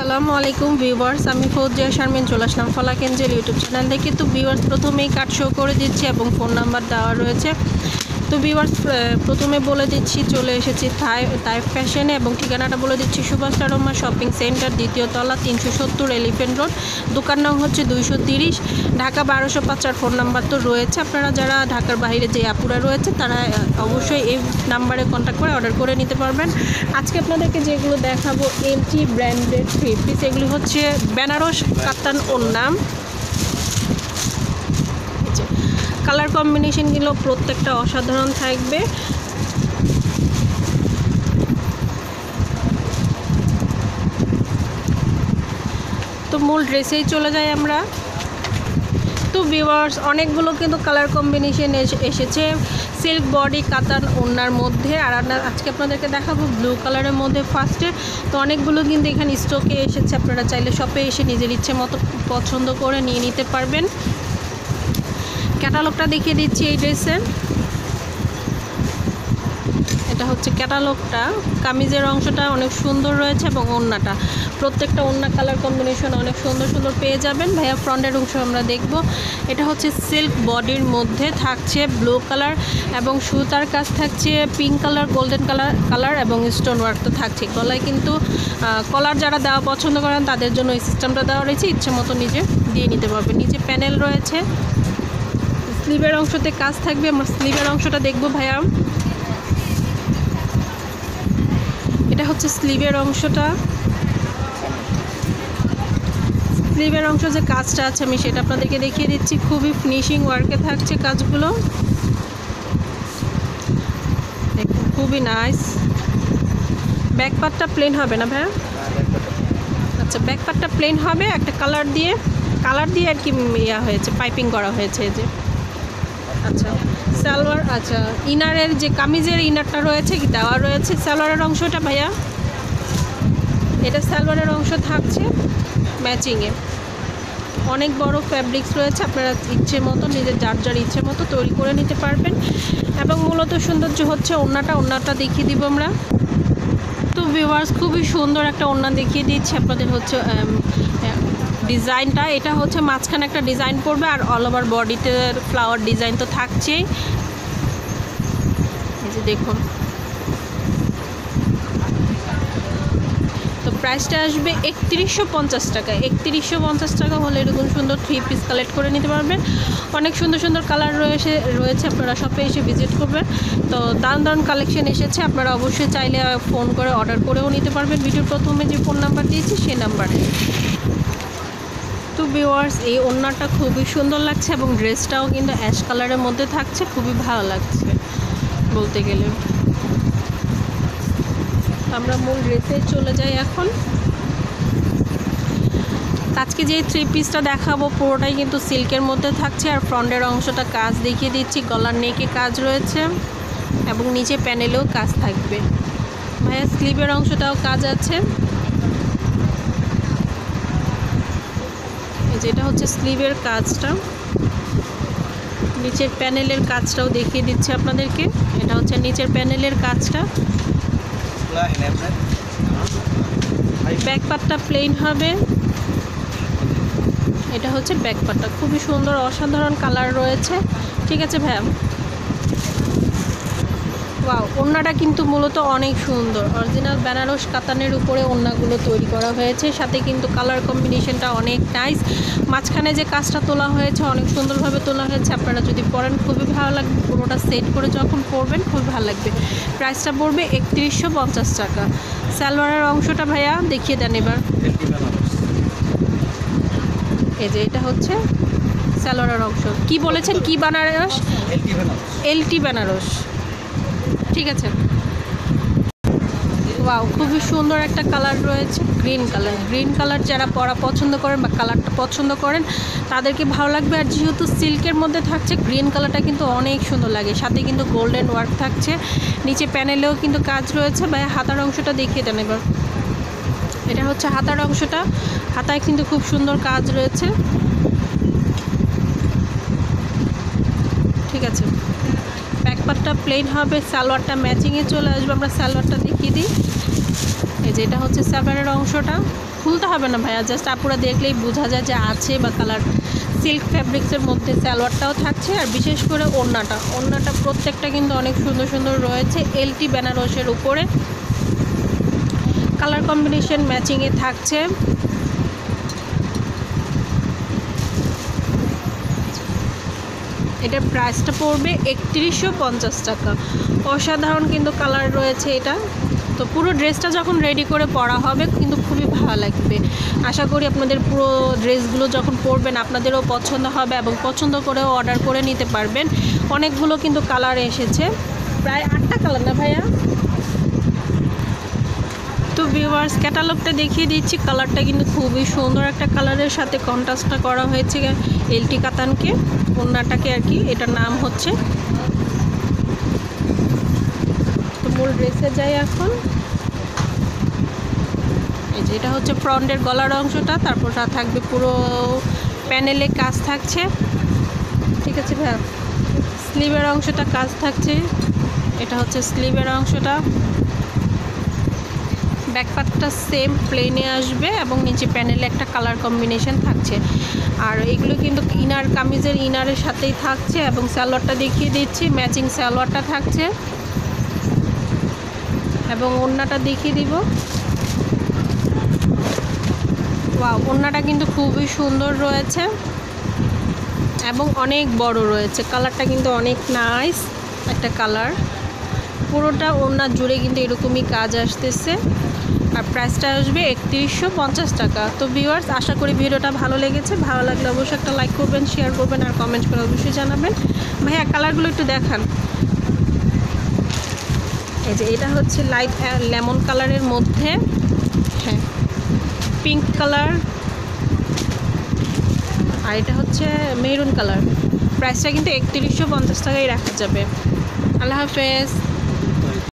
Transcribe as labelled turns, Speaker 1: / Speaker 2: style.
Speaker 1: আসসালামু আলাইকুম ভিউয়ার্স, আমি ফৌজিয়া শারমিন চলে আসলাম ফলাকেঞ্জের ইউটিউব চ্যানেল থেকে তো ভিউয়ার্স, প্রথমেই কার্ড শো করে দিচ্ছি এবং ফোন নাম্বার দেওয়া রয়েছে। তো ভিউয়ার্স প্রথমে বলে দিচ্ছি, চলে এসেছি থাই তাই ফ্যাশনে এবং ঠিকানাটা বলে দিচ্ছি সুভাষ রহমান শপিং সেন্টার দ্বিতীয় তলা, তিনশো সত্তর এলিফেন্ট রোড দোকান নাম হচ্ছে দুইশো তিরিশ, ঢাকা বারোশো পাঁচ, আর ফোন নাম্বার তো রয়েছে। আপনারা যারা ঢাকার বাইরে যে আপুরা রয়েছে, তারা অবশ্যই এই নাম্বারে কন্ট্যাক্ট করে অর্ডার করে নিতে পারবেন। আজকে আপনাদেরকে যেগুলো দেখাবো এলটি ব্র্যান্ডেড পিস এগুলি হচ্ছে বেনারস কাতান ওর নাম কালার কম্বিনেশনগুলো প্রত্যেকটা অসাধারণ থাকবে। তো মূল ড্রেসেই চলে যাই আমরা। তো ভিউয়ার্স অনেকগুলো কিন্তু কালার কম্বিনেশন এসেছে। সিল্ক বডি, কাতান ওনার মধ্যে। আর আজকে আপনাদেরকে দেখাবো ব্লু কালারের মধ্যে ফার্স্টে তো অনেকগুলো কিন্তু এখানে স্টকে এসেছে। আপনারা চাইলে শপে এসে নিজের ইচ্ছে মতো পছন্দ করে নিয়ে নিতে পারবেন। ক্যাটালগটা দেখিয়ে দিচ্ছি এই ড্রেসের এটা হচ্ছে ক্যাটালগটা। কামিজের অংশটা অনেক সুন্দর রয়েছে এবং ওড়নাটা প্রত্যেকটা ওড়না কালার কম্বিনেশন অনেক সুন্দর সুন্দর পেয়ে যাবেন। ভাইয়া ফ্রন্টের অংশ আমরা দেখব। এটা হচ্ছে সিল্ক বডির মধ্যে থাকছে ব্লু কালার এবং সুতার কাজ থাকছে pink colour, golden colour colour এবং স্টোন ওয়ার্ক তো থাকছে। গলায় কিন্তু কলার যারা দেওয়া পছন্দ করেন তাদের জন্য এই সিস্টেমটা দেওয়া রয়েছে। ইচ্ছে মতো নিজে দিয়ে নিতে পারবেন। নিচে প্যানেল রয়েছে। স্লিভের অংশতে কাজ থাকবে, আমরা স্লিভের অংশটা দেখব ভাইয়া। এটা হচ্ছে স্লিভের অংশটা। স্লিভের অংশ যে কাজটা আছে, আমি সেটা আপনাদেরকে দেখিয়ে দিচ্ছি। খুবই ফিনিশিং ওয়ার্কে থাকছে কাজগুলো। দেখুন, খুবই নাইস ব্যাক পার্টটা প্লেন হবে না ভাইয়া? আচ্ছা ব্যাক পার্টটা প্লেন হবে, একটা কালার দিয়ে কালার দিয়ে আর কি ইয়া হয়েছে পাইপিং করা হয়েছে যে। আচ্ছা সালোয়ার আচ্ছা ইনারের যে কামিজের ইনারটা রয়েছে কি, দেওয়া রয়েছে সালোয়ারের অংশটা ভাইয়া? এটা সালোয়ারের অংশ থাকছে ম্যাচিংয়ে অনেক বড় ফ্যাব্রিক্স রয়েছে, আপনারা ইচ্ছে মতো নিজের যার যার ইচ্ছে মতো তৈরি করে নিতে পারবেন। এবং মূলত সৌন্দর্য হচ্ছে ওড়নাটা ওড়নাটা দেখিয়ে দিব আমরা। তো ভিউয়ার্স খুবই সুন্দর একটা ওড়না দেখিয়ে দিচ্ছি। আপনাদের হচ্ছে ডিজাইনটা, এটা হচ্ছে মাঝখানে একটা ডিজাইন পড়বে আর অল ওভার বডিতে ফ্লাওয়ার ডিজাইন তো থাকছেই। এই যে দেখুন। তো প্রাইসটা আসবে একত্রিশশো পঞ্চাশ টাকা। একত্রিশশো পঞ্চাশ টাকা হলে এরকম সুন্দর থ্রি পিস কালেক্ট করে নিতে পারবেন। অনেক সুন্দর সুন্দর কালার রয়েছে রয়েছে, আপনারা শপে এসে ভিজিট করবেন। তো দারুণ দারুণ কালেকশন এসেছে, আপনারা অবশ্যই চাইলে ফোন করে অর্ডার করেও নিতে পারবেন। ভিডিওর প্রথমে যে ফোন নাম্বার দিয়েছি, সেই নাম্বারে তো ভিওয়ার্স এই ওড়নাটা খুবই সুন্দর লাগছে এবং ড্রেসটাও কিন্তু অ্যাশ কালারের মধ্যে থাকছে, খুবই ভালো লাগছে বলতে গেলে। আমরা মূল ড্রেসে চলে যাই এখন। আজকে যে থ্রি পিসটা দেখাবো, পুরোটাই কিন্তু সিল্কের মধ্যে থাকছে আর ফ্রন্টের অংশটা কাজ দেখিয়ে দিচ্ছি, গলার নেকে কাজ রয়েছে এবং নিচে প্যানেলেও কাজ থাকবে। ভাইয়া স্লিভের অংশটাও কাজ আছে। যেটা হচ্ছে স্লিভের কাজটা। নিচের প্যানেলের কাজটাও দেখিয়ে দিচ্ছে আপনাদেরকে। এটা হচ্ছে নিচের প্যানেলের কাজটা। ব্যাকপাটটা প্লেন হবে। এটা হচ্ছে ব্যাকপাটটা। খুবই সুন্দর, অসাধারণ কালার রয়েছে। ঠিক আছে, ভাইয়া? ওয়াও ওড়নাটা কিন্তু মূলত অনেক সুন্দর। অরিজিনাল বেনারস কাতানের উপরে ওড়নাগুলো তৈরি করা হয়েছে। সাথে কিন্তু কালার কম্বিনেশনটা অনেক নাইস মাঝখানে যে কাজটা তোলা হয়েছে অনেক সুন্দরভাবে তোলা হয়েছে। আপনারা যদি পরেন খুবই ভালো লাগবে। পুরোটা সেট করে যখন পরবেন খুবই ভালো লাগবে। প্রাইসটা পড়বে একত্রিশশো পঞ্চাশ টাকা। সালোয়ারের অংশটা ভাইয়া দেখিয়ে দেন এবার। এই যে এটা হচ্ছে সালোয়ারের অংশ। কি বলেছেন? কি বানারস এলটি বেনারস ঠিক আছে। ওয়াও খুবই সুন্দর একটা কালার রয়েছে গ্রিন কালার গ্রিন কালার যারা পরা পছন্দ করেন বা কালারটা পছন্দ করেন, তাদেরকে ভালো লাগবে। আর যেহেতু সিল্কের মধ্যে থাকছে গ্রিন কালারটা কিন্তু অনেক সুন্দর লাগে। সাথে কিন্তু গোল্ডেন ওয়ার্ক থাকছে। নিচে প্যানেলেও কিন্তু কাজ রয়েছে। বা হাতার অংশটা দেখিয়ে দেন এবার। এটা হচ্ছে হাতার অংশটা। হাতায় কিন্তু খুব সুন্দর কাজ রয়েছে। ঠিক আছে। ব্যাক পার্টটা প্লেন হবে, সালোয়ারটা ম্যাচিংয়ে চলে আসবে। আমরা সালোয়ারটা দেখিয়ে দিই। এই যে এটা হচ্ছে সালোয়ারের অংশটা। খুলতে হবে না ভাইয়া জাস্ট আপুরা দেখলেই বোঝা যায় যে আছে বা কালার। সিল্ক ফ্যাব্রিক্সের মধ্যে সালোয়ারটাও থাকছে আর বিশেষ করে ওড়নাটা। ওড়নাটা প্রত্যেকটা কিন্তু অনেক সুন্দর সুন্দর রয়েছে, এলটি বেনারসের উপরে। কালার কম্বিনেশন ম্যাচিংয়ে থাকছে। এটার প্রাইসটা পড়বে একত্রিশশো পঞ্চাশ টাকা। অসাধারণ কিন্তু কালার রয়েছে এটা। তো পুরো ড্রেসটা যখন রেডি করে পরা হবে, কিন্তু খুবই ভালো লাগবে। আশা করি আপনাদের পুরো ড্রেসগুলো যখন পরবেন, আপনাদেরও পছন্দ হবে এবং পছন্দ করেও অর্ডার করে নিতে পারবেন। অনেকগুলো কিন্তু কালার এসেছে। প্রায় আটটা কালার না ভাইয়া? ভিউয়ার্স ক্যাটালগটা দেখিয়ে দিচ্ছি। কালারটা কিন্তু খুবই সুন্দর একটা কালারের সাথে কন্ট্রাস্টটা করা হয়েছে এলটি কাতানকে ওন্নাটাকে আর কি, এটার নাম হচ্ছে। তো মূল ড্রেসে যাই এখন। এই যে এটা হচ্ছে ফ্রন্টের গলার অংশটা, তারপর থাকবে পুরো প্যানেলে কাজ থাকছে। ঠিক আছে ভাইয়া? স্লিভের অংশটা কাজ থাকছে। এটা হচ্ছে স্লিভের অংশটা। ব্যাকপার্টটা সেম প্লেনে আসবে এবং নিচে প্যানেলে একটা কালার কম্বিনেশন থাকছে। আর এগুলো কিন্তু ইনার কামিজের ইনারের সাথেই থাকছে এবং স্যালোয়ারটা দেখিয়ে দিচ্ছি ম্যাচিং স্যালোয়ারটা থাকছে। এবং ওড়নাটা দেখিয়ে দিব। ওয়া ওড়নাটা কিন্তু খুবই সুন্দর রয়েছে এবং অনেক বড় রয়েছে। কালারটা কিন্তু অনেক নাইস একটা কালার পুরোটা ওড়না জুড়ে কিন্তু এরকমই কাজ আসতেছে। আর প্রাইসটা আসবে একত্রিশশো পঞ্চাশ টাকা। তো ভিউয়ার্স আশা করি ভিডিওটা ভালো লেগেছে। ভালো লাগলে অবশ্যই একটা লাইক করবেন শেয়ার করবেন আর কমেন্ট করে অবশ্যই জানাবেন। ভাইয়া কালারগুলো একটু দেখান। এই যে এটা হচ্ছে লাইট লেমন কালারের মধ্যে। হ্যাঁ পিঙ্ক কালার আর এটা হচ্ছে মেরুন কালার প্রাইসটা কিন্তু একত্রিশশো পঞ্চাশ টাকাই রাখা যাবে। আল্লাহ হাফেজ।